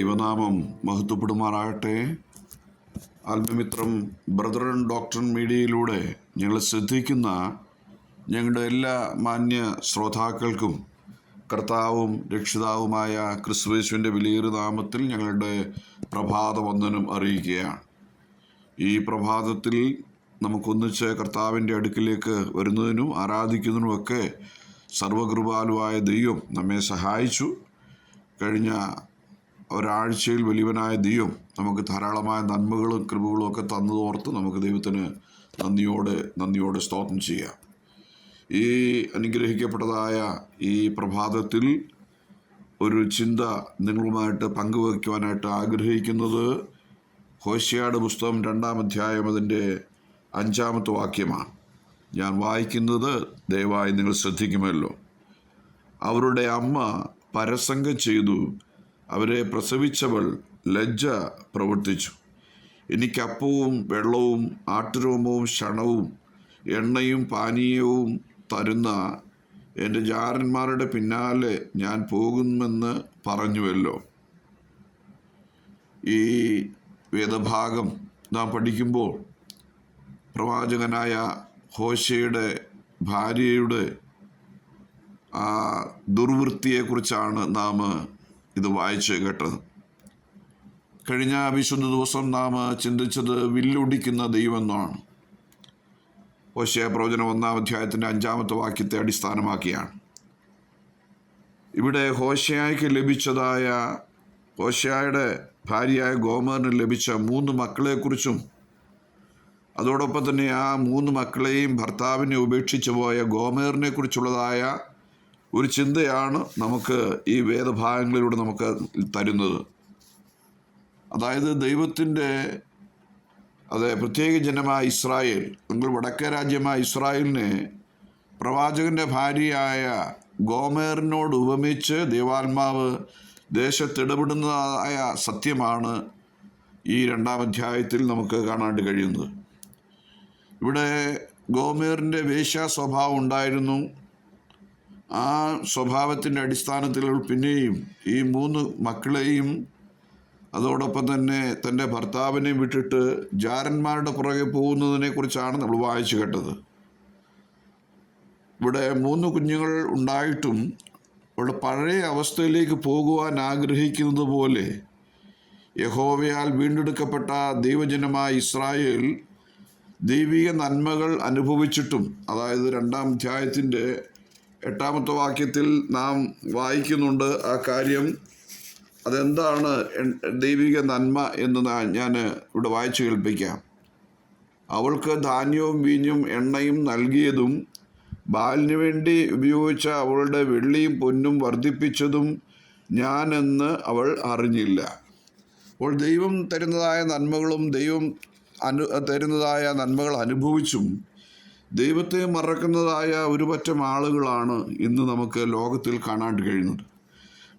ദൈവനാമം മഹത്വപ്പെടുമാറാകട്ടെ. ആത്മമിത്രം and doctor മീഡിയയിലൂടെ ഞങ്ങൾ ശ്രദ്ധിക്കുന്ന ഞങ്ങളുടെ എല്ലാ മാന്യ ശ്രോതാക്കൾക്കും കർത്താവും രക്ഷിതാവുമായ ക്രിസ്തുവേശുവിന്റെ വിലയേറിയ നാമത്തിൽ ഞങ്ങളുടെ പ്രഭാത വന്ദനം അറിയിക്കുകയാണ്. ഈ പ്രഭാതത്തിൽ നമുക്കൊന്നിച്ച് കർത്താവിന്റെ അടുക്കിലേക്ക് വരുന്നതിനും ആരാധിക്കുന്നതിനുമൊക്കെ സർവകൃപാലുവായ ദൈവം നമ്മെ സഹായിച്ചു. കഴിഞ്ഞ ഒരാഴ്ചയിൽ വലിയവനായ ദൈവം നമുക്ക് ധാരാളമായ നന്മകളും കൃപകളും ഒക്കെ തന്നതോർത്ത് നമുക്ക് ദൈവത്തിന് നന്ദിയോടെ നന്ദിയോടെ സ്തോത്രം ചെയ്യാം. ഈ അനുഗ്രഹിക്കപ്പെട്ടതായ ഈ പ്രഭാതത്തിൽ ഒരു ചിന്ത നിങ്ങളുമായിട്ട് പങ്കുവയ്ക്കുവാനായിട്ട് ആഗ്രഹിക്കുന്നത് ഹോശിയാട് പുസ്തകം രണ്ടാം അധ്യായം അതിന്റെ അഞ്ചാമത്തെ വാക്യമാണ്. ഞാൻ വായിക്കുന്നത് ദയവായി നിങ്ങൾ ശ്രദ്ധിക്കുമല്ലോ. അവരുടെ അമ്മ പരസംഗം ചെയ്തു. അവരെ പ്രസവിച്ചവൾ ലജ്ജ പ്രവർത്തിച്ചു. എനിക്ക് അപ്പവും വെള്ളവും ആട്ടുരോമവും ക്ഷണവും എണ്ണയും പാനീയവും തരുന്ന എന്റെ ജാരന്മാരുടെ പിന്നാലെ ഞാൻ പോകുമെന്ന് പറഞ്ഞുവല്ലോ. ഈ വേദഭാഗം നാം പഠിക്കുമ്പോൾ പ്രവാചകനായ ഹോശയുടെ ഭാര്യയുടെ ആ ദുർവൃത്തിയെക്കുറിച്ചാണ് നാം ഇത് വായിച്ച് കേട്ടത്. കഴിഞ്ഞ വിശുദ്ധ ദിവസം നാം ചിന്തിച്ചത് വില്ലൊടിക്കുന്ന ദൈവമെന്നാണ്. ഓശയ പ്രവചനം ഒന്നാം അധ്യായത്തിന്റെ അഞ്ചാമത്തെ വാക്യത്തെ അടിസ്ഥാനമാക്കിയാണ്. ഇവിടെ ഹോശയായ്ക്ക് ലഭിച്ചതായ ഹോശയായുടെ ഭാര്യയായ ഗോമറിന് ലഭിച്ച മൂന്ന് മക്കളെക്കുറിച്ചും അതോടൊപ്പം തന്നെ ആ മൂന്ന് മക്കളെയും ഭർത്താവിനെ ഉപേക്ഷിച്ചു പോയ ഗോമേറിനെ കുറിച്ചുള്ളതായ ഒരു ചിന്തയാണ് നമുക്ക് ഈ വേദഭാഗങ്ങളിലൂടെ നമുക്ക് തരുന്നത്. അതായത് ദൈവത്തിന്റെ അതെ പ്രത്യേക ജനമായ ഇസ്രായേൽ നിങ്ങൾ വടക്കേ രാജ്യമായ ഇസ്രായേലിനെ പ്രവാചകന്റെ ഭാര്യയായ ഗോമേറിനോട് ഉപമിച്ച് ദൈവാത്മാവ് ദേശത്തിടപെടുന്നതായ സത്യമാണ് ഈ രണ്ടാം അധ്യായത്തിൽ നമുക്ക് കാണാണ്ട് കഴിയുന്നത്. ഇവിടെ ഗോമേറിന്റെ വേശ്യാ സ്വഭാവം ഉണ്ടായിരുന്നു. ആ സ്വഭാവത്തിന്റെ അടിസ്ഥാനത്തിൽ പിന്നെയും ഈ മൂന്ന് മക്കളെയും അതോടൊപ്പം തന്നെ തന്റെ ഭർത്താവിനെയും വിട്ടിട്ട് ജാരന്മാരുടെ പുറകെ പോകുന്നതിനെക്കുറിച്ചാണ് നമ്മൾ വായിച്ചു കേട്ടത്. ഇവിടെ മൂന്ന് കുഞ്ഞുങ്ങൾ ഉണ്ടായിട്ടും ഇവിടെ പഴയ അവസ്ഥയിലേക്ക് പോകുവാൻ ആഗ്രഹിക്കുന്നത് പോലെ യഹോവയാൽ വീണ്ടെടുക്കപ്പെട്ട ദൈവജനമായ ഇസ്രായേൽ ദൈവിക നന്മകൾ അനുഭവിച്ചിട്ടും അതായത് രണ്ടാം അധ്യായത്തിന്റെ എട്ടാമത്തെ വാക്യത്തിൽ നാം വായിക്കുന്നുണ്ട് ആ കാര്യം. അതെന്താണ് ദൈവിക നന്മ എന്ന് ഞാൻ ഇവിടെ വായിച്ചു കേൾപ്പിക്കാം. അവൾക്ക് ധാന്യവും വീഞ്ഞും എണ്ണയും നൽകിയതും ബാലിന് വേണ്ടി ഉപയോഗിച്ച അവളുടെ വെള്ളിയും പൊന്നും വർദ്ധിപ്പിച്ചതും ഞാനെന്ന് അവൾ അറിഞ്ഞില്ല. അപ്പോൾ ദൈവം തരുന്നതായ നന്മകളും ദൈവം അനു തരുന്നതായ നന്മകൾ അനുഭവിച്ചും ദൈവത്തെ മറക്കുന്നതായ ഒരുപറ്റം ആളുകളാണ് ഇന്ന് നമുക്ക് ലോകത്തിൽ കാണാൻ കഴിയുന്നത്.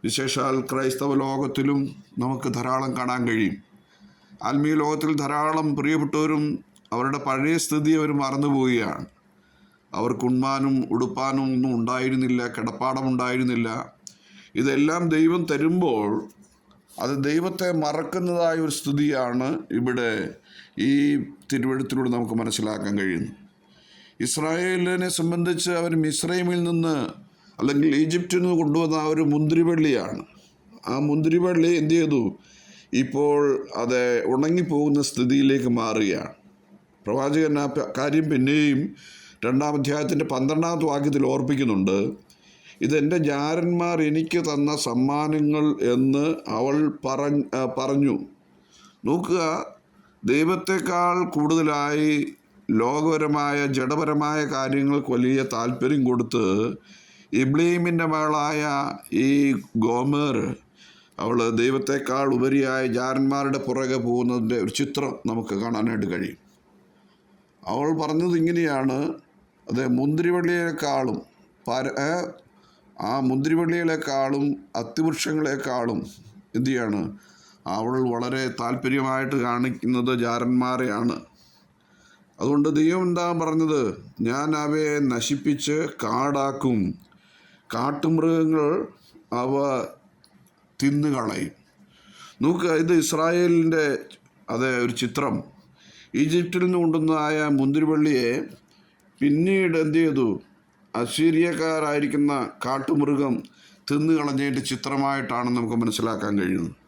വിശേഷാൽ ക്രൈസ്തവ ലോകത്തിലും നമുക്ക് ധാരാളം കാണാൻ കഴിയും. ആത്മീയ ലോകത്തിൽ ധാരാളം പ്രിയപ്പെട്ടവരും അവരുടെ പഴയ സ്ഥിതി അവർ മറന്നുപോവുകയാണ് അവർക്ക് ഉണ്മാനും ഉടുപ്പാനും ഒന്നും ഉണ്ടായിരുന്നില്ല കിടപ്പാടം ഉണ്ടായിരുന്നില്ല. ഇതെല്ലാം ദൈവം തരുമ്പോൾ അത് ദൈവത്തെ മറക്കുന്നതായ ഒരു സ്ഥിതിയാണ് ഇവിടെ ഈ തിരുവഴുത്തിലൂടെ നമുക്ക് മനസ്സിലാക്കാൻ കഴിയുന്നു ഇസ്രായേലിനെ സംബന്ധിച്ച് അവർ മിസ്രൈമിൽ നിന്ന് അല്ലെങ്കിൽ ഈജിപ്തിൽ നിന്ന് കൊണ്ടുവന്ന ആ ഒരു മുന്തിരിവള്ളിയാണ്. ആ മുന്തിരിവള്ളി എന്ത് ചെയ്തു? ഇപ്പോൾ അത് ഉണങ്ങിപ്പോകുന്ന സ്ഥിതിയിലേക്ക് മാറുകയാണ്. പ്രവാചകൻ ആ കാര്യം പിന്നെയും രണ്ടാം അധ്യായത്തിന്റെ പന്ത്രണ്ടാമത്തെ വാക്യത്തിൽ ഓർപ്പിക്കുന്നുണ്ട്. ഇതെന്റെ ജാരന്മാർ എനിക്ക് തന്ന സമ്മാനങ്ങൾ എന്ന് അവൾ പറഞ്ഞു. നോക്കുക ദൈവത്തെക്കാൾ കൂടുതലായി ലോകപരമായ ജഡപരമായ കാര്യങ്ങൾക്ക് വലിയ താല്പര്യം കൊടുത്ത് ഇബ്ലീമിന്റെ മകളായ ഈ ഗോമർ അവൾ ദൈവത്തെക്കാൾ ഉപരിയായ ജാരന്മാരുടെ പുറകെ പോകുന്നതിന്റെ ഒരു ചിത്രം നമുക്ക് കാണാനായിട്ട് കഴിയും. അവൾ പറഞ്ഞത് ഇങ്ങനെയാണ് അത് മുന്തിരിവള്ളിയേക്കാളും പര ആ മുന്തിരിവള്ളികളെക്കാളും അത്തിവൃക്ഷങ്ങളെക്കാളും എന്തു ചെയ്യാണ് അവൾ വളരെ താല്പര്യമായിട്ട് കാണിക്കുന്നത് ജാരന്മാരെയാണ്. അതുകൊണ്ട് ദൈവം എന്താ പറഞ്ഞത്? ഞാൻ അവയെ നശിപ്പിച്ച് കാടാക്കും. കാട്ടുമൃഗങ്ങൾ അവ തിന്നുകളയും നോക്കുക ഇത് ഇസ്രായേലിന്റെ അതെ ഒരു ചിത്രം. ഈജിപ്തിൽ നിന്ന് കൊണ്ടുവന്നതായ മുന്തിരിവള്ളിയെ പിന്നീട് എന്ത് ചെയ്തു? അസീരിയക്കാരായിരിക്കുന്ന കാട്ടുമൃഗം തിന്നുകളഞ്ഞതിന്റെ ചിത്രമായിട്ടാണ് നമുക്ക് മനസ്സിലാക്കാൻ കഴിയുന്നത്.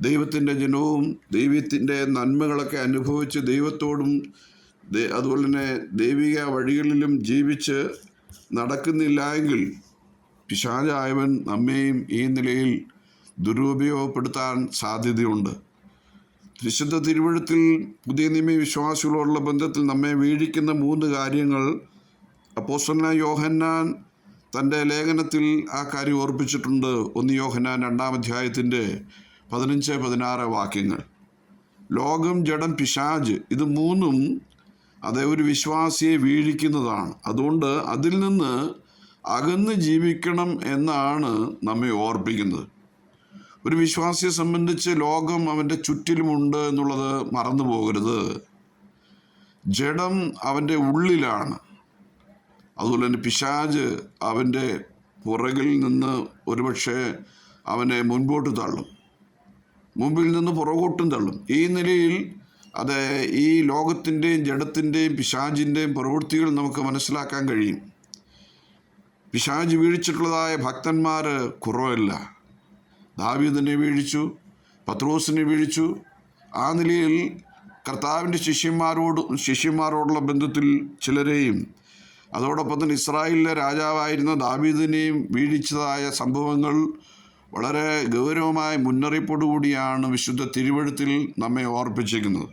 ദൈവത്തിന്റെ ജനവും ദൈവത്തിന്റെ നന്മകളൊക്കെ അനുഭവിച്ച് ദൈവത്തോടും അതുപോലെ തന്നെ ദൈവിക വഴികളിലും ജീവിച്ച് നടക്കുന്നില്ല എങ്കിൽ പിശാചായവൻ നമ്മെയും ഈ നിലയിൽ ദുരുപയോഗപ്പെടുത്താൻ സാധ്യതയുണ്ട്. വിശുദ്ധ തിരുവഴുത്തിൽ പുതിയ നിയമ വിശ്വാസികളോടുള്ള ബന്ധത്തിൽ നമ്മെ വീഴിക്കുന്ന മൂന്ന് കാര്യങ്ങൾ അപ്പോസ്തലനായ യോഹന്നാൻ തന്റെ ലേഖനത്തിൽ ആ കാര്യം ഓർപ്പിച്ചിട്ടുണ്ട്. ഒന്ന് യോഹന്നാൻ രണ്ടാം അധ്യായത്തിന്റെ പതിനഞ്ച് പതിനാറ് വാക്യങ്ങൾ. ലോകം ജഡം പിശാജ് ഇത് മൂന്നും അത് ഒരു വിശ്വാസിയെ വീഴിക്കുന്നതാണ്. അതുകൊണ്ട് അതിൽ നിന്ന് അകന്ന് ജീവിക്കണം എന്നാണ് നമ്മെ ഓർപ്പിക്കുന്നത്. ഒരു വിശ്വാസിയെ സംബന്ധിച്ച് ലോകം അവന്റെ ചുറ്റിലുമുണ്ട് എന്നുള്ളത് മറന്നു പോകരുത്. ജഡം അവന്റെ ഉള്ളിലാണ്. അതുപോലെ തന്നെ പിശാജ് അവന്റെ പുറകിൽ നിന്ന് ഒരുപക്ഷെ അവനെ മുൻപോട്ട് തള്ളും. മുമ്പിൽ നിന്ന് പുറകോട്ടും തള്ളും. ഈ നിലയിൽ അത് ഈ ലോകത്തിന്റെയും ജഡത്തിന്റെയും പിശാജിന്റെയും പ്രവൃത്തികൾ നമുക്ക് മനസ്സിലാക്കാൻ കഴിയും. പിശാജ് വീഴിച്ചിട്ടുള്ളതായ ഭക്തന്മാർ കുറവല്ല. ദാവീദിനെ വീഴിച്ചു പത്രോസിനെ വീഴിച്ചു. ആ നിലയിൽ കർത്താവിന്റെ ശിഷ്യന്മാരോട് ശിഷ്യന്മാരോടുള്ള ബന്ധത്തിൽ ചിലരെയും അതോടൊപ്പം തന്നെ ഇസ്രായേലിലെ രാജാവായിരുന്ന ദാവീദിനെയും വീഴിച്ചതായ സംഭവങ്ങൾ വളരെ ഗൗരവമായ മുന്നറിയിപ്പോടുകൂടിയാണ് വിശുദ്ധ തിരുവഴുത്തിൽ നമ്മെ ഓർപ്പിച്ചിരിക്കുന്നത്.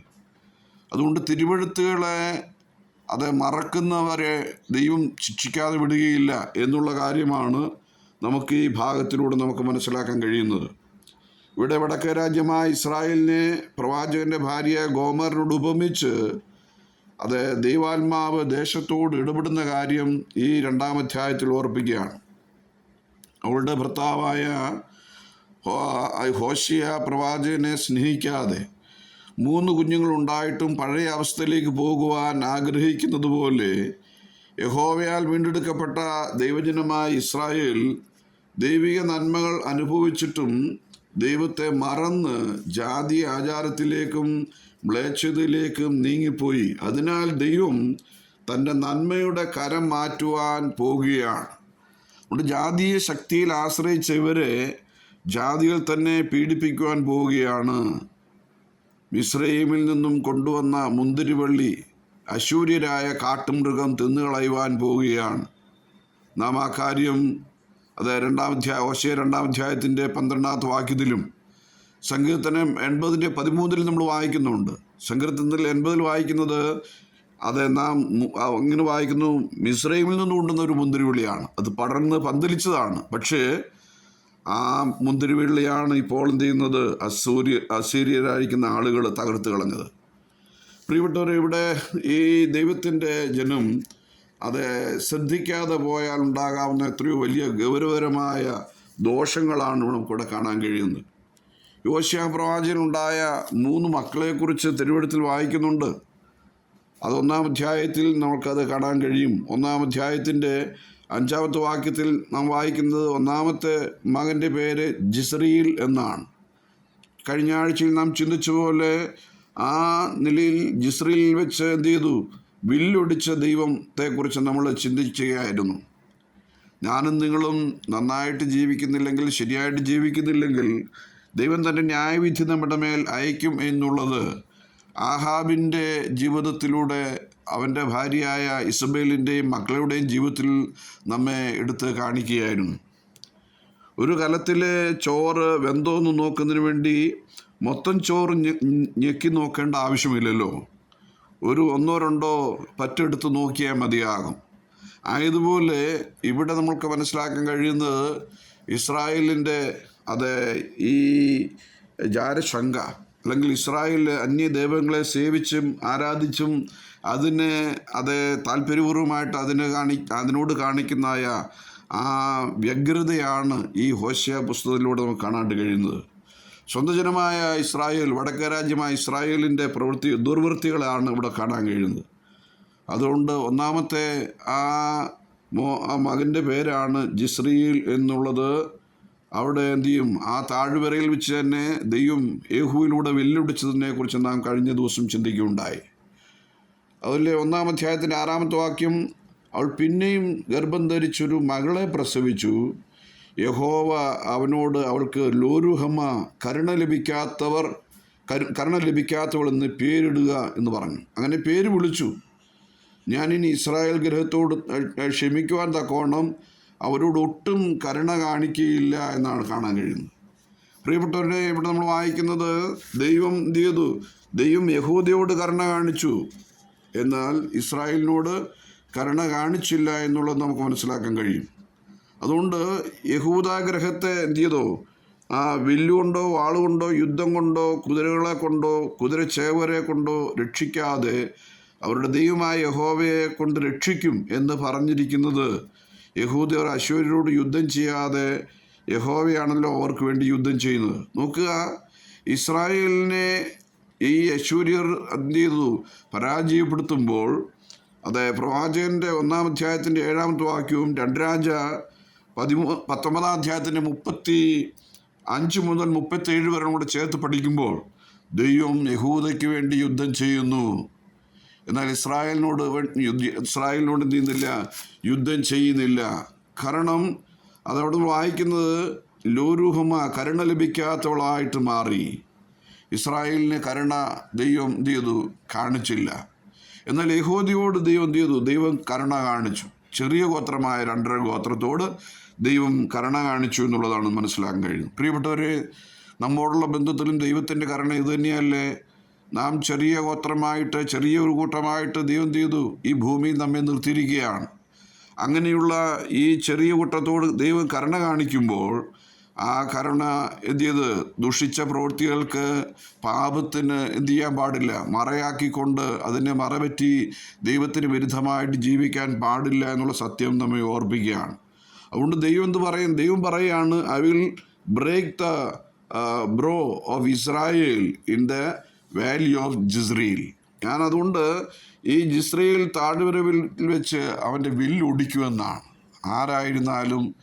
അതുകൊണ്ട് തിരുവഴുത്തുകളെ അത് മറക്കുന്നവരെ ദൈവം ശിക്ഷിക്കാതെ വിടുകയില്ല എന്നുള്ള കാര്യമാണ് നമുക്ക് ഈ ഭാഗത്തിലൂടെ നമുക്ക് മനസ്സിലാക്കാൻ കഴിയുന്നത്. ഇവിടെ വടക്കേ രാജ്യമായ ഇസ്രായേലിനെ പ്രവാചകന്റെ ഭാര്യ ഗോമറിനോട് ഉപമിച്ച് അത് ദൈവാത്മാവ് ദേശത്തോട് ഇടപെടുന്ന കാര്യം ഈ രണ്ടാം അധ്യായത്തിൽ ഓർപ്പിക്കുകയാണ്. അവളുടെ ഭർത്താവായ ഹോഷിയ പ്രവാചകനെ സ്നേഹിക്കാതെ മൂന്ന് കുഞ്ഞുങ്ങളുണ്ടായിട്ടും പഴയ അവസ്ഥയിലേക്ക് പോകുവാൻ ആഗ്രഹിക്കുന്നത് പോലെ യഹോവയാൽ വീണ്ടെടുക്കപ്പെട്ട ദൈവജനമായ ഇസ്രായേൽ ദൈവിക നന്മകൾ അനുഭവിച്ചിട്ടും ദൈവത്തെ മറന്ന് ജാതി ആചാരത്തിലേക്കും മ്ലേച്ഛതയിലേക്കും നീങ്ങിപ്പോയി. അതിനാൽ ദൈവം തന്റെ നന്മയുടെ കരം മാറ്റുവാൻ പോകുകയാണ്. അതുകൊണ്ട് ജാതീയ ശക്തിയിൽ ആശ്രയിച്ച ഇവരെ ജാതികൾ തന്നെ പീഡിപ്പിക്കുവാൻ പോവുകയാണ്. മിശ്രൈമിൽ നിന്നും കൊണ്ടുവന്ന മുന്തിരിവള്ളി അശൂര്യരായ കാട്ടുമൃഗം തിന്നുകളയുവാൻ പോവുകയാണ്. നാം ആ കാര്യം അത് രണ്ടാം അധ്യായ ഓശയ രണ്ടാം അധ്യായത്തിന്റെ പന്ത്രണ്ടാമത്തെ വാക്യത്തിലും സങ്കീർത്തനം എൺപതിന്റെ പതിമൂന്നിൽ നമ്മൾ വായിക്കുന്നുണ്ട്. സങ്കീർത്തനത്തിൽ എൺപതിൽ വായിക്കുന്നത് അത് നാം അങ്ങനെ വായിക്കുന്നു മിസ്രൈമിൽ നിന്ന് കൊണ്ടുവന്ന ഒരു മുന്തിരിവിളിയാണ് അത് പടർന്ന് പന്തലിച്ചതാണ്. പക്ഷേ ആ മുന്തിരിവള്ളിയാണ് ഇപ്പോൾ എന്ത് ചെയ്യുന്നത്? അസൂര്യ അസീര്യരായിരിക്കുന്ന ആളുകൾ തകർത്ത് കളഞ്ഞത്. പ്രിയപ്പെട്ടവർ ഇവിടെ ഈ ദൈവത്തിന്റെ ജനം അത് ശ്രദ്ധിക്കാതെ പോയാൽ ഉണ്ടാകാവുന്ന എത്രയോ വലിയ ഗൗരവകരമായ ദോഷങ്ങളാണ് നമുക്കിവിടെ കാണാൻ കഴിയുന്നത്. യോശിയ പ്രവാചകനുണ്ടായ മൂന്ന് മക്കളെക്കുറിച്ച് തിരുവഴുത്തിൽ വായിക്കുന്നുണ്ട്. അത് ഒന്നാം അധ്യായത്തിൽ നമുക്കത് കാണാൻ കഴിയും. ഒന്നാം അധ്യായത്തിന്റെ അഞ്ചാമത്തെ വാക്യത്തിൽ നാം വായിക്കുന്നത് ഒന്നാമത്തെ മകന്റെ പേര് ജിസ്രിയിൽ എന്നാണ്. കഴിഞ്ഞ ആഴ്ചയിൽ നാം ചിന്തിച്ച പോലെ ആ നിലയിൽ ജിസ്രയിൽ വെച്ച് എന്ത് ചെയ്തു? വില്ലൊടിച്ച ദൈവത്തെക്കുറിച്ച് നമ്മൾ ചിന്തിക്കുകയായിരുന്നു ഞാനും നിങ്ങളും നന്നായിട്ട് ജീവിക്കുന്നില്ലെങ്കിൽ ശരിയായിട്ട് ജീവിക്കുന്നില്ലെങ്കിൽ ദൈവം തന്റെ ന്യായവിധി നമ്മുടെ മേൽ അയക്കും എന്നുള്ളത് ആഹാബിന്റെ ജീവിതത്തിലൂടെ അവന്റെ ഭാര്യയായ ഇസബേലിന്റെയും മക്കളുടെയും ജീവിതത്തിൽ നമ്മെ എടുത്ത് കാണിക്കുകയായിരുന്നു. ഒരു കലത്തിലെ ചോറ് വെന്തോ എന്ന് നോക്കുന്നതിന് വേണ്ടി മൊത്തം ചോറ് ഞെക്കി നോക്കേണ്ട ആവശ്യമില്ലല്ലോ. ഒരു ഒന്നോ രണ്ടോ പറ്റെടുത്ത് നോക്കിയാൽ മതിയാകും. ആയതുപോലെ ഇവിടെ നമ്മൾക്ക് മനസ്സിലാക്കാൻ കഴിയുന്നത് ഇസ്രായേലിന്റെ അത് ഈ ജാരശങ്ക അല്ലെങ്കിൽ ഇസ്രായേൽ അന്യ ദൈവങ്ങളെ സേവിച്ചും ആരാധിച്ചും അതിനെ അത് താല്പര്യപൂർവമായിട്ട് അതിന് കാണി അതിനോട് കാണിക്കുന്നതായ ആ വ്യഗ്രതയാണ് ഈ ഹോശ്യ പുസ്തകത്തിലൂടെ നമുക്ക് കാണാൻ കഴിയുന്നത്. സ്വന്തം ജനമായ ഇസ്രായേൽ വടക്കേ രാജ്യമായ ഇസ്രായേലിന്റെ പ്രവൃത്തി ദുർവൃത്തികളാണ് ഇവിടെ കാണാൻ കഴിയുന്നത്. അതുകൊണ്ട് ഒന്നാമത്തെ ആ മോ ആ മകന്റെ പേരാണ് ജിസ്രിയിൽ എന്നുള്ളത്. അവിടെ എന്തു ചെയ്യും? ആ താഴ്വരയിൽ വെച്ച് തന്നെ ദൈവം യേഹുവിലൂടെ വെല്ലുവിളിച്ചതിനെ കുറിച്ച് നാം കഴിഞ്ഞ ദിവസം ചിന്തിക്കുകയുണ്ടായി. അതിലെ ഒന്നാം അധ്യായത്തിന്റെ ആറാമത്തെ വാക്യം അവൾ പിന്നെയും ഗർഭം ധരിച്ചൊരു മകളെ പ്രസവിച്ചു. യഹോവ അവനോട് അവൾക്ക് ലോരുഹമ്മ കരുണ ലഭിക്കാത്തവർ കരുണ ലഭിക്കാത്തവൾ എന്ന് പേരിടുക എന്ന് പറഞ്ഞു. അങ്ങനെ പേര് വിളിച്ചു. ഞാനിനി ഇസ്രായേൽ ഗ്രഹത്തോട് ക്ഷമിക്കുവാൻ തക്കവണ്ണം അവരോട് ഒട്ടും കരുണ കാണിക്കുകയില്ല എന്നാണ് കാണാൻ കഴിയുന്നത്. പ്രിയപ്പെട്ടവരുടെ ഇവിടെ നമ്മൾ വായിക്കുന്നത് ദൈവം എന്ത് ചെയ്തു? ദൈവം യഹൂദയോട് കരുണ കാണിച്ചു. എന്നാൽ ഇസ്രായേലിനോട് കരുണ കാണിച്ചില്ല എന്നുള്ളത് നമുക്ക് മനസ്സിലാക്കാൻ കഴിയും. അതുകൊണ്ട് യഹൂദാഗ്രഹത്തെ എന്ത് ചെയ്തോ? ആ വില്ലുകൊണ്ടോ വാളുകൊണ്ടോ യുദ്ധം കൊണ്ടോ കുതിരകളെ കൊണ്ടോ കുതിരച്ചേവരെ കൊണ്ടോ രക്ഷിക്കാതെ അവരുടെ ദൈവമായ യഹോവയെ കൊണ്ട് രക്ഷിക്കും എന്ന് പറഞ്ഞിരിക്കുന്നത് യഹൂദർ അശ്വര്യരോട് യുദ്ധം ചെയ്യാതെ യഹോവയാണല്ലോ അവർക്ക് വേണ്ടി യുദ്ധം ചെയ്യുന്നത്. നോക്കുക ഇസ്രായേലിനെ ഈ അശ്വര്യർ എന്ത് ചെയ്തു? പരാജയപ്പെടുത്തുമ്പോൾ അതെ പ്രവാചകന്റെ ഒന്നാം അധ്യായത്തിന്റെ ഏഴാമത്തെ വാക്യവും രണ്ട് രാജ പതിമൂ പത്തൊമ്പതാം അധ്യായത്തിന്റെ മുപ്പത്തി അഞ്ച് മുതൽ മുപ്പത്തേഴ് വരെ കൂടെ ചേർത്ത് പഠിക്കുമ്പോൾ ദൈവം യഹൂദയ്ക്ക് വേണ്ടി യുദ്ധം ചെയ്യുന്നു. എന്നാൽ ഇസ്രായേലിനോട് ഇസ്രായേലിനോട് ചെയ്യുന്നില്ല? യുദ്ധം ചെയ്യുന്നില്ല. കാരണം അതവിടെ വായിക്കുന്നത് ലോരൂഹമ കരുണ ലഭിക്കാത്തവളായിട്ട് മാറി. ഇസ്രായേലിന് കരുണ ദൈവം എന്ത് ചെയ്തു? കാണിച്ചില്ല. എന്നാൽ യഹോദിയോട് ദൈവം എന്ത് ചെയ്തു? ദൈവം കരുണ കാണിച്ചു. ചെറിയ ഗോത്രമായ രണ്ടര ഗോത്രത്തോട് ദൈവം കരുണ കാണിച്ചു എന്നുള്ളതാണ് മനസ്സിലാക്കാൻ കഴിയുന്നത്. പ്രിയപ്പെട്ടവരെ നമ്മോടുള്ള ബന്ധത്തിലും ദൈവത്തിന്റെ കരുണ ഇത് തന്നെയല്ലേ? നാം ചെറിയ ഗോത്രമായിട്ട് ചെറിയ ഒരു കൂട്ടമായിട്ട് ദൈവം ചെയ്തു. ഈ ഭൂമിയിൽ നമ്മെ നിർത്തിയിരിക്കുകയാണ്. അങ്ങനെയുള്ള ഈ ചെറിയ കൂട്ടത്തോട് ദൈവം കരുണ കാണിക്കുമ്പോൾ ആ കരുണ എന്ത് ചെയ്ത്? ദുഷിച്ച പ്രവൃത്തികൾക്ക് പാപത്തിന് എന്ത് ചെയ്യാൻ പാടില്ല. മറയാക്കിക്കൊണ്ട് അതിനെ മറപറ്റി ദൈവത്തിന് വിരുദ്ധമായിട്ട് ജീവിക്കാൻ പാടില്ല എന്നുള്ള സത്യം നമ്മെ ഓർപ്പിക്കുകയാണ്. അതുകൊണ്ട് ദൈവം എന്ത് പറയും? ദൈവം പറയുകയാണ് I will break the bow of Israel in the valley of Jezreel ഞാൻ അതുകൊണ്ട് ഈ ജിസ്രയിൽ താഴ്വരവിൽ വെച്ച് അവന്റെ വില്ല് ഒടിക്കുമെന്നാണ് ആരായിരുന്നാലും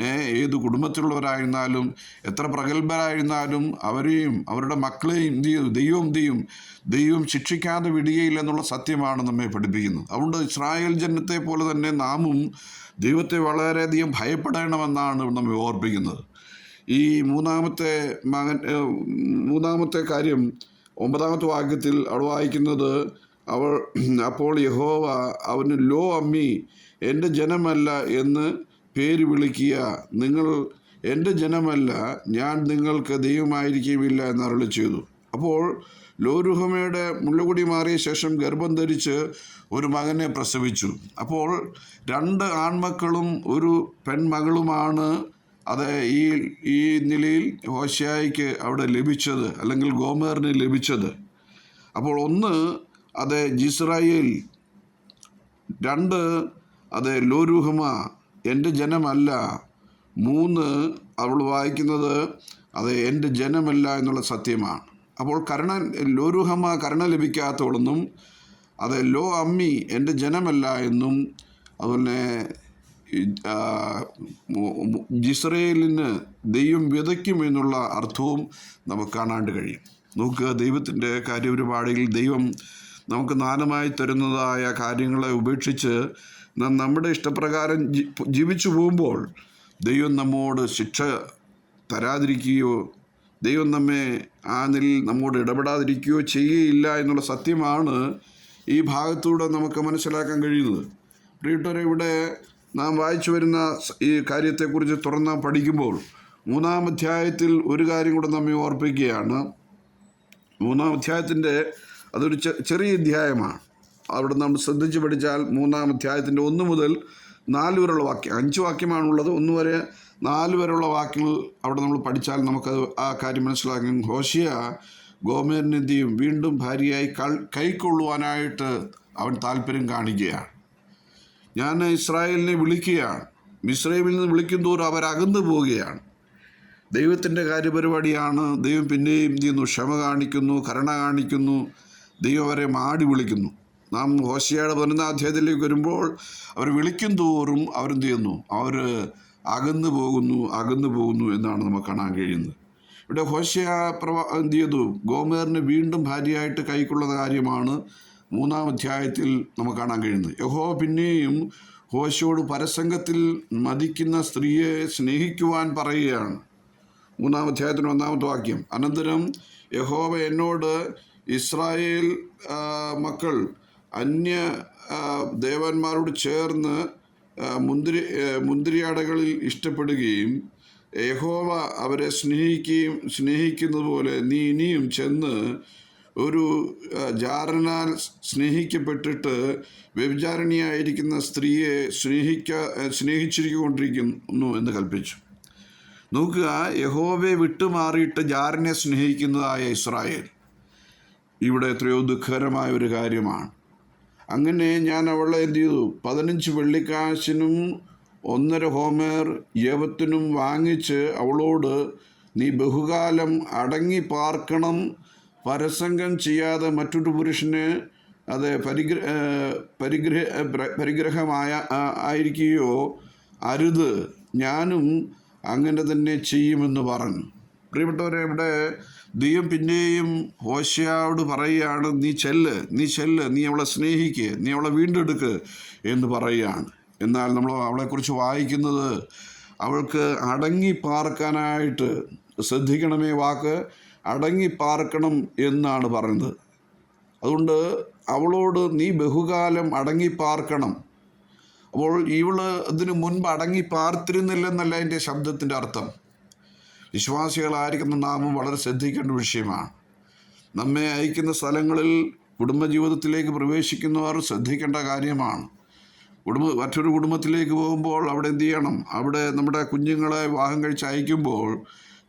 ഏത് കുടുംബത്തിലുള്ളവരായിരുന്നാലും എത്ര പ്രഗത്ഭരായിരുന്നാലും അവരെയും അവരുടെ മക്കളെയും എന്ത് ചെയ്യും ദൈവം ചെയ്യും? ദൈവം ശിക്ഷിക്കാതെ വിടുകയില്ല എന്നുള്ള സത്യമാണ് നമ്മെ പഠിപ്പിക്കുന്നത്. അതുകൊണ്ട് ഇസ്രായേൽ ജനത്തെ പോലെ തന്നെ നാമും ദൈവത്തെ വളരെയധികം ഭയപ്പെടണമെന്നാണ് നമ്മെ ഓർപ്പിക്കുന്നത്. ഈ മൂന്നാമത്തെ മകൻ മൂന്നാമത്തെ കാര്യം ഒമ്പതാമത്തെ വാക്യത്തിൽ അവിടെ വായിക്കുന്നത് അവൾ അപ്പോൾ യഹോവ അവന് ലോ അമ്മി എന്റെ ജനമല്ല എന്ന് പേര് വിളിക്കുക. നിങ്ങൾ എന്റെ ജനമല്ല ഞാൻ നിങ്ങൾക്ക് ദൈവമായിരിക്കുകയില്ല എന്ന് അരുളി ചെയ്തു. അപ്പോൾ ലോരുഹമയുടെ മുള്ളുകുടി മാറിയ ശേഷം ഗർഭം ധരിച്ച് ഒരു മകനെ പ്രസവിച്ചു. അപ്പോൾ രണ്ട് ആൺമക്കളും ഒരു പെൺമകളുമാണ് അത് ഈ ഈ നിലയിൽ ഹോശായിക്ക് അവിടെ ലഭിച്ചത് അല്ലെങ്കിൽ ഗോമേറിന് ലഭിച്ചത്. അപ്പോൾ ഒന്ന് അത് ജിസ്രായേൽ. രണ്ട് അത് ലോരുഹമ എന്റെ ജനമല്ല. മൂന്ന് അവൾ വായിക്കുന്നത് അത് എന്റെ ജനമല്ല എന്നുള്ള സത്യമാണ്. അപ്പോൾ കരുണ ലോരുഹമ കരുണ ലഭിക്കാത്തവളെന്നും അത് ലോ അമ്മി എന്റെ ജനമല്ല എന്നും അതുപോലെ ജിസ്രയേലിന് ദൈവം വിതയ്ക്കും എന്നുള്ള അർത്ഥവും നമുക്ക് കാണാണ്ട് കഴിയും. നോക്കുക ദൈവത്തിന്റെ കാര്യപരിപാടിയിൽ ദൈവം നമുക്ക് നാനമായി തരുന്നതായ കാര്യങ്ങളെ ഉപേക്ഷിച്ച് നമ്മുടെ ഇഷ്ടപ്രകാരം ജീവിച്ചു പോകുമ്പോൾ ദൈവം നമ്മോട് ശിക്ഷ തരാതിരിക്കുകയോ ദൈവം നമ്മെ ആ നിലയിൽ നമ്മോട് ഇടപെടാതിരിക്കുകയോ ചെയ്യുകയില്ല എന്നുള്ള സത്യമാണ് ഈ ഭാഗത്തൂടെ നമുക്ക് മനസ്സിലാക്കാൻ കഴിയുന്നത്. പ്രിയട്ടവരെ ഇവിടെ നാം വായിച്ചു വരുന്ന ഈ കാര്യത്തെക്കുറിച്ച് തുറന്ന് പഠിക്കുമ്പോൾ മൂന്നാം അധ്യായത്തിൽ ഒരു കാര്യം കൂടെ നമ്മെ ഓർപ്പിക്കുകയാണ്. മൂന്നാം അധ്യായത്തിന്റെ അതൊരു ചെറിയ അധ്യായമാണ്. അവിടെ നമ്മൾ ശ്രദ്ധിച്ച് പഠിച്ചാൽ മൂന്നാം അധ്യായത്തിന്റെ ഒന്ന് മുതൽ നാല് വരെയുള്ള വാക്യം അഞ്ച് വാക്യമാണുള്ളത്. ഒന്ന് വരെ നാല് വരെയുള്ള വാക്യങ്ങൾ അവിടെ നമ്മൾ പഠിച്ചാൽ നമുക്ക് ആ കാര്യം മനസ്സിലാക്കും ഹോഷിയ ഗോമേറിന് എന്ത് വീണ്ടും ഭാര്യയായി കൈക്കൊള്ളുവാനായിട്ട് അവൻ താല്പര്യം കാണിക്കുകയാണ്. ഞാൻ ഇസ്രായേലിനെ വിളിക്കുകയാണ്. മിസ്രൈമിൽ നിന്ന് വിളിക്കും തോറും അവരകന്നു പോവുകയാണ്. ദൈവത്തിന്റെ കാര്യപരിപാടിയാണ്. ദൈവം പിന്നെയും ചെയ്യുന്നു. ക്ഷമ കാണിക്കുന്നു കരുണ കാണിക്കുന്നു. ദൈവം അവരെ മാടി വിളിക്കുന്നു. നാം ഹോശിയയുടെ പതിനൊന്നാം അധ്യായത്തിലേക്ക് വരുമ്പോൾ അവർ വിളിക്കും തോറും അവരെന്ത് ചെയ്യുന്നു? അവർ അകന്നു പോകുന്നു അകന്നു പോകുന്നു എന്നാണ് നമുക്ക് കാണാൻ കഴിയുന്നത്. ഇവിടെ ഹോശയ പ്രവാ എന്ത് ചെയ്തു? ഗോമേറിന് വീണ്ടും ഭാര്യയായിട്ട് കൈക്കൊള്ളുന്ന കാര്യമാണ് മൂന്നാം അധ്യായത്തിൽ നമുക്ക് കാണാൻ കഴിയുന്നത്. യഹോ പിന്നെയും ഹോശയോട് പരസംഗത്തിൽ മതിക്കുന്ന സ്ത്രീയെ സ്നേഹിക്കുവാൻ പറയുകയാണ്. മൂന്നാം അധ്യായത്തിന് ഒന്നാമത്തെ വാക്യം. അനന്തരം യഹോവ എന്നോട് ഇസ്രായേൽ മക്കൾ അന്യ ദേവന്മാരോട് ചേർന്ന് മുന്തിരി മുന്തിരിയാടകളിൽ ഇഷ്ടപ്പെടുകയും യഹോവ അവരെ സ്നേഹിക്കുകയും സ്നേഹിക്കുന്നതുപോലെ നീ ഇനിയും ചെന്ന് ഒരു ജാരനാൽ സ്നേഹിക്കപ്പെട്ടിട്ട് വ്യഭിചാരിണിയായിരിക്കുന്ന സ്ത്രീയെ സ്നേഹിക്ക സ്നേഹിച്ചിരിക്കൊണ്ടിരിക്കുന്നു എന്ന് കൽപ്പിച്ചു. നോക്കുക യഹോവയെ വിട്ടുമാറിയിട്ട് ജാരനെ സ്നേഹിക്കുന്നതായ ഇസ്രായേൽ. ഇവിടെ എത്രയോ ദുഃഖകരമായ ഒരു കാര്യമാണ്. അങ്ങനെ ഞാൻ അവളെ എന്ത് ചെയ്തു? പതിനഞ്ച് വെള്ളിക്കാശിനും ഒന്നര ഹോമേർ യവത്തിനും വാങ്ങിച്ച് അവളോട് നീ ബഹുകാലം അടങ്ങി പാർക്കണം പരസംഗം ചെയ്യാതെ മറ്റൊരു പുരുഷന് അത് പരിഗ്ര പരിഗ്രഹ പരിഗ്രഹമായ ആയിരിക്കുകയോ അരുത്. ഞാനും അങ്ങനെ തന്നെ ചെയ്യുമെന്ന് പറഞ്ഞു. പ്രിയപ്പെട്ടവരെ ഇവിടെ ദൈവം പിന്നെയും ഹോശയോട് പറയുകയാണ് നീ ചെല്ല് നീ ചെല്ല് നീ അവളെ സ്നേഹിക്ക് നീ അവളെ വീണ്ടെടുക്ക് എന്ന് പറയുകയാണ്. എന്നാൽ നമ്മൾ അവളെക്കുറിച്ച് വായിക്കുന്നത് അവൾക്ക് അടങ്ങി പാർക്കാനായിട്ട് ശ്രദ്ധിക്കണമേ വാക്ക്. അടങ്ങി പാർക്കണം എന്നാണ് പറയുന്നത്. അതുകൊണ്ട് അവളോട് നീ ബഹുകാലം അടങ്ങി പാർക്കണം. അപ്പോൾ ഇവൾ ഇതിനു മുൻപ് അടങ്ങി പാർത്തിരുന്നില്ലെന്നല്ല എന്റെ ശബ്ദത്തിന്റെ അർത്ഥം. വിശ്വാസികളായിരിക്കുന്ന നാമം വളരെ ശ്രദ്ധിക്കേണ്ട വിഷയമാണ്. നമ്മെ അയക്കുന്ന സ്ഥലങ്ങളിൽ കുടുംബജീവിതത്തിലേക്ക് പ്രവേശിക്കുന്നവർ ശ്രദ്ധിക്കേണ്ട കാര്യമാണ്. കുടുംബ മറ്റൊരു കുടുംബത്തിലേക്ക് പോകുമ്പോൾ അവിടെ എന്ത് ചെയ്യണം? അവിടെ നമ്മുടെ കുഞ്ഞുങ്ങളെ വിവാഹം കഴിച്ച് അയക്കുമ്പോൾ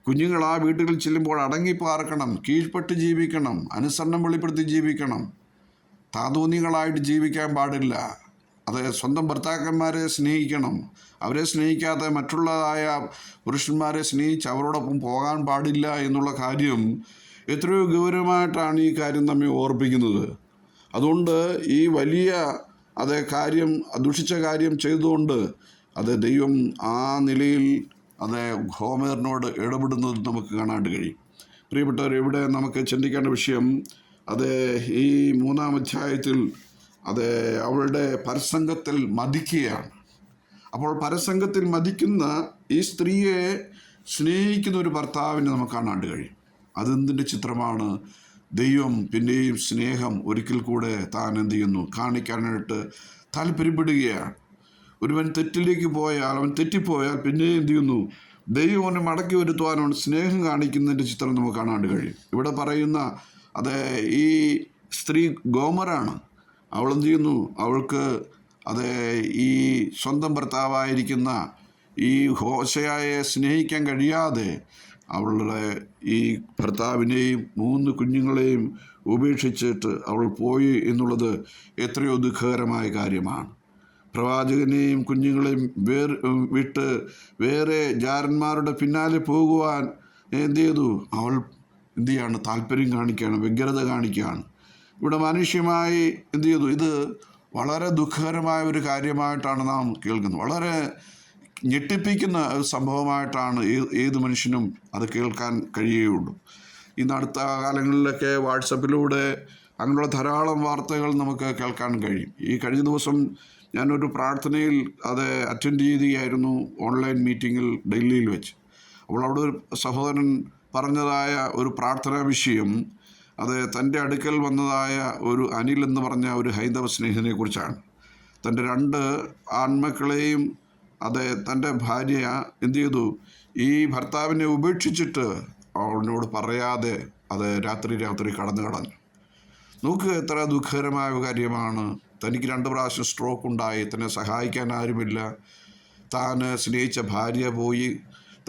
കുഞ്ഞുങ്ങൾ ആ വീടുകളിൽ ചെല്ലുമ്പോൾ അടങ്ങി പാർക്കണം കീഴ്പ്പെട്ട് ജീവിക്കണം അനുസരണം വെളിപ്പെടുത്തി ജീവിക്കണം. താതൂന്നികളായിട്ട് ജീവിക്കാൻ പാടില്ല. അത് സ്വന്തം ഭർത്താക്കന്മാരെ സ്നേഹിക്കണം. അവരെ സ്നേഹിക്കാതെ മറ്റുള്ളതായ പുരുഷന്മാരെ സ്നേഹിച്ച് അവരോടൊപ്പം പോകാൻ പാടില്ല എന്നുള്ള കാര്യം എത്രയോ ഗൗരവമായിട്ടാണ് ഈ കാര്യം നമ്മെ ഓർപ്പിക്കുന്നത്. അതുകൊണ്ട് ഈ വലിയ അത് കാര്യം ദുഷിച്ച കാര്യം ചെയ്തുകൊണ്ട് അത് ദൈവം ആ നിലയിൽ അത് ഹോമേറിനോട് ഇടപെടുന്നത് നമുക്ക് കാണാണ്ട് കഴിയും. പ്രിയപ്പെട്ടവർ ഇവിടെ നമുക്ക് ചിന്തിക്കേണ്ട വിഷയം അത് ഈ മൂന്നാം അധ്യായത്തിൽ അത് അവളുടെ പരസംഗത്തിൽ മതിക്കുകയാണ്. അപ്പോൾ പരസംഗത്തിൽ മതിക്കുന്ന ഈ സ്ത്രീയെ സ്നേഹിക്കുന്ന ഒരു ഭർത്താവിനെ നമുക്ക് കാണാണ്ട് കഴിയും. അതെന്തിന്റെ ചിത്രമാണ്? ദൈവം പിന്നെയും സ്നേഹം ഒരിക്കൽ കൂടെ താൻ എന്ത് ചെയ്യുന്നു? കാണിക്കാനായിട്ട് താല്പര്യപ്പെടുകയാണ് ഒരുവൻ തെറ്റിലേക്ക് പോയാൽ അവൻ തെറ്റിപ്പോയാൽ പിന്നെ എന്ത് ചെയ്യുന്നു? ദൈവം അവനെ മടക്കി വരുത്തുവാനാണ് സ്നേഹം കാണിക്കുന്നതിന്റെ ചിത്രം നമുക്ക് കാണാണ്ട് കഴിയും. ഇവിടെ പറയുന്ന അത് ഈ സ്ത്രീ ഗോമറാണ്. അവളെന്ത് ചെയ്യുന്നു? അവൾക്ക് അത് ഈ സ്വന്തം ഭർത്താവായിരിക്കുന്ന ഈ ഹോശയായെ സ്നേഹിക്കാൻ കഴിയാതെ അവളുടെ ഈ ഭർത്താവിനെയും മൂന്ന് കുഞ്ഞുങ്ങളെയും ഉപേക്ഷിച്ചിട്ട് അവൾ പോയി എന്നുള്ളത് എത്രയോ ദുഃഖകരമായ കാര്യമാണ്. പ്രവാചകനെയും കുഞ്ഞുങ്ങളെയും വേർ വിട്ട് വേറെ ജാരന്മാരുടെ പിന്നാലെ പോകുവാൻ എന്ത് ചെയ്തു? അവൾ എന്ത് ചെയ്യാണ്? താല്പര്യം കാണിക്കുകയാണ് വ്യഗ്രത കാണിക്കുകയാണ്. ഇവിടെ മാനുഷ്യമായി എന്ത് ചെയ്തു? ഇത് വളരെ ദുഃഖകരമായ ഒരു കാര്യമായിട്ടാണ് നാം കേൾക്കുന്നത്. വളരെ ഞെട്ടിപ്പിക്കുന്ന സംഭവമായിട്ടാണ് ഏത് മനുഷ്യനും അത് കേൾക്കാൻ കഴിയുകയുള്ളൂ. ഇന്ന് അടുത്ത കാലങ്ങളിലൊക്കെ വാട്സപ്പിലൂടെ അങ്ങനെയുള്ള ധാരാളം വാർത്തകൾ നമുക്ക് കേൾക്കാൻ കഴിയും. ഈ കഴിഞ്ഞ ദിവസം ഞാനൊരു പ്രാർത്ഥനയിൽ അത് അറ്റൻഡ് ചെയ്യുകയായിരുന്നു ഓൺലൈൻ മീറ്റിങ്ങിൽ ഡൽഹിയിൽ വെച്ച്. അപ്പോൾ അവിടെ ഒരു സഹോദരൻ പറഞ്ഞതായ ഒരു പ്രാർത്ഥനാ വിഷയം അത് തന്റെ അടുക്കൽ വന്നതായ ഒരു അനിൽ എന്ന് പറഞ്ഞ ഒരു ഹൈന്ദവ സ്നേഹിതനെ കുറിച്ചാണ്. തന്റെ രണ്ട് ആൺമക്കളെയും അത് തന്റെ ഭാര്യ എന്ത് ചെയ്തു? ഈ ഭർത്താവിനെ ഉപേക്ഷിച്ചിട്ട് അവനോട് പറയാതെ അത് രാത്രി രാത്രി കടന്നു കടഞ്ഞു നോക്കുക എത്ര ദുഃഖകരമായ കാര്യമാണ്. തനിക്ക് രണ്ട് പ്രാവശ്യം സ്ട്രോക്ക് ഉണ്ടായി. തന്നെ സഹായിക്കാൻ ആരുമില്ല. താൻ സ്നേഹിച്ച ഭാര്യ പോയി.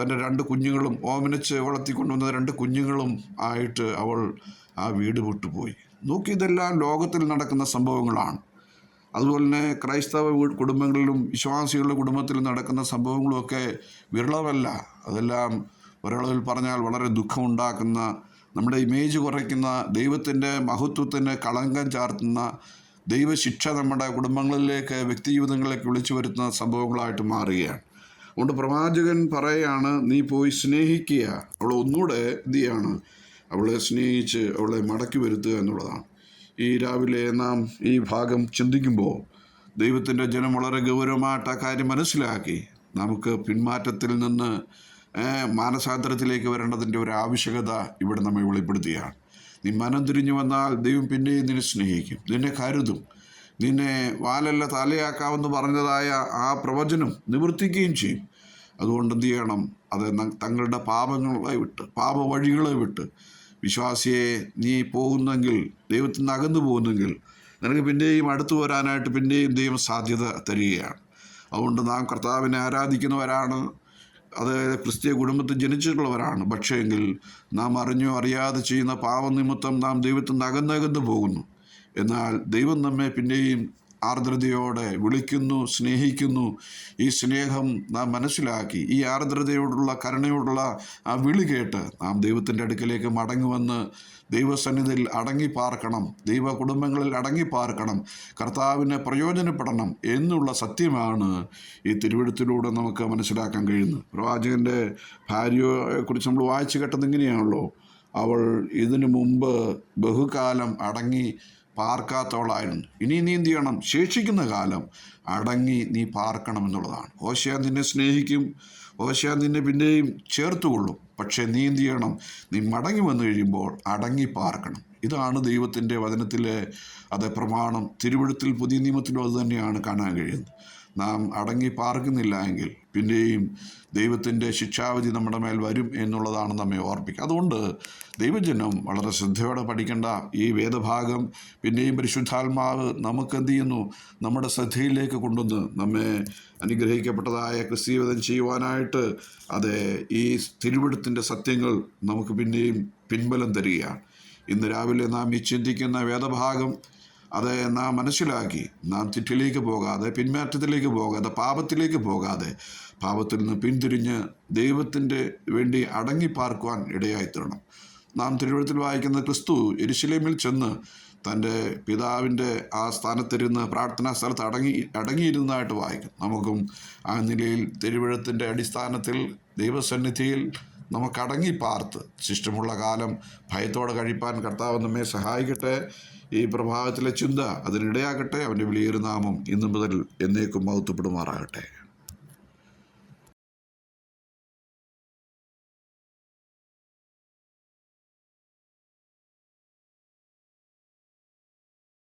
തന്റെ രണ്ട് കുഞ്ഞുങ്ങളും ഓമനിച്ച് വളർത്തിക്കൊണ്ടുവന്ന രണ്ട് കുഞ്ഞുങ്ങളും ആയിട്ട് അവൾ ആ വീട് വിട്ടുപോയി. നോക്കി ഇതെല്ലാം ലോകത്തിൽ നടക്കുന്ന സംഭവങ്ങളാണ്. അതുപോലെ തന്നെ ക്രൈസ്തവ കുടുംബങ്ങളിലും വിശ്വാസികളുടെ കുടുംബത്തിലും നടക്കുന്ന സംഭവങ്ങളുമൊക്കെ വിരളമല്ല. അതെല്ലാം ഒരളവിൽ പറഞ്ഞാൽ വളരെ ദുഃഖമുണ്ടാക്കുന്ന നമ്മുടെ ഇമേജ് കുറയ്ക്കുന്ന ദൈവത്തിന്റെ മഹത്വത്തിന് കളങ്കം ചാർത്തുന്ന ദൈവശിക്ഷ നമ്മുടെ കുടുംബങ്ങളിലേക്ക് വ്യക്തി ജീവിതങ്ങളിലേക്ക് വിളിച്ചു വരുത്തുന്ന സംഭവങ്ങളായിട്ട് മാറുകയാണ്. അതുകൊണ്ട് പ്രവാചകൻ പറയാണ് നീ പോയി സ്നേഹിക്കുക. അവളെ ഒന്നുകൂടെ ചെയ്യാണ് അവളെ സ്നേഹിച്ച് അവളെ മടക്കി വരുത്തുക എന്നുള്ളതാണ്. ഈ രാവിലെ നാം ഈ ഭാഗം ചിന്തിക്കുമ്പോൾ ദൈവത്തിന്റെ ജനം വളരെ ഗൗരവമായിട്ട് ആ കാര്യം മനസ്സിലാക്കി. നമുക്ക് പിന്മാറ്റത്തിൽ നിന്ന് മാനസാന്തരത്തിലേക്ക് വരേണ്ടതിന്റെ ഒരു ആവശ്യകത ഇവിടെ നമ്മെ വെളിപ്പെടുത്തുകയാണ്. നീ മനം തിരിഞ്ഞു വന്നാൽ ദൈവം പിന്നെയും നിന്നെ സ്നേഹിക്കും. നിന്നെ കരുതും. നിന്നെ വാലല്ല തലയാക്കാമെന്ന് പറഞ്ഞതായ ആ പ്രവചനം നിവർത്തിക്കുകയും ചെയ്യും. അതുകൊണ്ട് എന്ത് ചെയ്യണം? അത് തങ്ങളുടെ പാപങ്ങളെ വിട്ട് പാപ വഴികളെ വിട്ട്. വിശ്വാസിയെ നീ പോകുന്നെങ്കിൽ ദൈവത്തിൽ നിന്ന് അകന്നു പോകുന്നെങ്കിൽ നിനക്ക് പിന്നെയും അടുത്തു വരാനായിട്ട് പിന്നെയും ദൈവം സാധ്യത തരികയാണ്. അതുകൊണ്ട് നാം കർത്താവിനെ ആരാധിക്കുന്നവരാണ്. അത് ക്രിസ്തീയ കുടുംബത്തിൽ ജനിച്ചിട്ടുള്ളവരാണ്. പക്ഷേ എങ്കിൽ നാം അറിഞ്ഞോ അറിയാതെ ചെയ്യുന്ന പാവനിമിത്തം നാം ദൈവത്തിൽ നിന്ന് പോകുന്നു. എന്നാൽ ദൈവം നമ്മെ പിന്നെയും ആർദ്രതയോടെ വിളിക്കുന്നു സ്നേഹിക്കുന്നു. ഈ സ്നേഹം നാം മനസ്സിലാക്കി ഈ ആർദ്രതയോടുള്ള കരുണയോടുള്ള ആ വിളി കേട്ട് നാം ദൈവത്തിന്റെ അടുക്കലേക്ക് മടങ്ങി വന്ന് ദൈവസന്നിധിയിൽ അടങ്ങി പാർക്കണം ദൈവ കുടുംബങ്ങളിൽ അടങ്ങി പാർക്കണം കർത്താവിനെ പ്രയോജനപ്പെടണം എന്നുള്ള സത്യമാണ് ഈ തിരുവഴുത്തിലൂടെ നമുക്ക് മനസ്സിലാക്കാൻ കഴിയുന്നത്. പ്രവാചകന്റെ ഭാര്യയെക്കുറിച്ച് നമ്മൾ വായിച്ചു കേട്ടത് ഇങ്ങനെയാണല്ലോ. അവൾ ഇതിനു മുമ്പ് ബഹുകാലം അടങ്ങി പാർക്കാത്തവളായിരുന്നു. ഇനി നീ എന്ത് ചെയ്യണം? ശേഷിക്കുന്ന കാലം അടങ്ങി നീ പാർക്കണം എന്നുള്ളതാണ്. ഓശയ നിന്നെ സ്നേഹിക്കും ഓശയ നിന്നെ പിന്നെയും ചേർത്തുകൊള്ളും. പക്ഷേ നീ എന്ത് ചെയ്യണം? നീ മടങ്ങി വന്നു കഴിയുമ്പോൾ അടങ്ങി പാർക്കണം. ഇതാണ് ദൈവത്തിന്റെ വചനത്തിലെ അത് പ്രമാണം. തിരുവഴുത്തിൽ പുതിയ നിയമത്തിലും അത് തന്നെയാണ് കാണാൻ കഴിയുന്നത്. നാം അടങ്ങി പാർക്കുന്നില്ല എങ്കിൽ പിന്നെയും ദൈവത്തിന്റെ ശിക്ഷാവിധി നമ്മുടെ മേൽ വരും എന്നുള്ളതാണ് നമ്മെ ഓർപ്പിക്കുക. അതുകൊണ്ട് ദൈവജനം വളരെ ശ്രദ്ധയോടെ പഠിക്കേണ്ട ഈ വേദഭാഗം പിന്നെയും പരിശുദ്ധാത്മാവ് നമുക്ക് എന്ത് ചെയ്യുന്നു? നമ്മുടെ ശ്രദ്ധയിലേക്ക് കൊണ്ടുവന്ന് നമ്മെ അനുഗ്രഹിക്കപ്പെട്ടതായ ക്രിസ്തീയവധം ചെയ്യുവാനായിട്ട് അത് ഈ തിരുവിടുത്തിന്റെ സത്യങ്ങൾ നമുക്ക് പിന്നെയും പിൻബലം തരികയാണ്. ഇന്ന് രാവിലെ നാം ഈ ചിന്തിക്കുന്ന വേദഭാഗം അത് നാം മനസ്സിലാക്കി. നാം തെറ്റിലേക്ക് പോകാതെ പിന്മാറ്റത്തിലേക്ക് പോകാതെ പാപത്തിലേക്ക് പോകാതെ പാപത്തിൽ നിന്ന് പിന്തിരിഞ്ഞ് ദൈവത്തിന്റെ വേണ്ടി അടങ്ങിപ്പാർക്കുവാൻ ഇടയായിത്തീരണം. നാം തിരുവഴുത്തിൽ വായിക്കുന്ന ക്രിസ്തു എരുശലേമിൽ ചെന്ന് തന്റെ പിതാവിന്റെ ആ സ്ഥാനത്തിരുന്ന് പ്രാർത്ഥനാ സ്ഥലത്ത് അടങ്ങി അടങ്ങിയിരുന്നതായിട്ട് വായിക്കും. നമുക്കും ആ നിലയിൽ തിരുവഴുത്തിന്റെ അടിസ്ഥാനത്തിൽ ദൈവസന്നിധിയിൽ നമുക്ക് അടങ്ങി പാർത്ത് ശിഷ്ടമുള്ള കാലം ഭയത്തോടെ കഴിപ്പാൻ കർത്താവ് നമ്മെ സഹായിക്കട്ടെ. ഈ പ്രഭാതത്തിലെ ചിന്ത അതിനിടയാകട്ടെ അവന്റെ വിളിയേറുനാമം ഇന്നു മുതൽ എന്നേക്കും മഹത്വപ്പെടുമാറാകട്ടെ.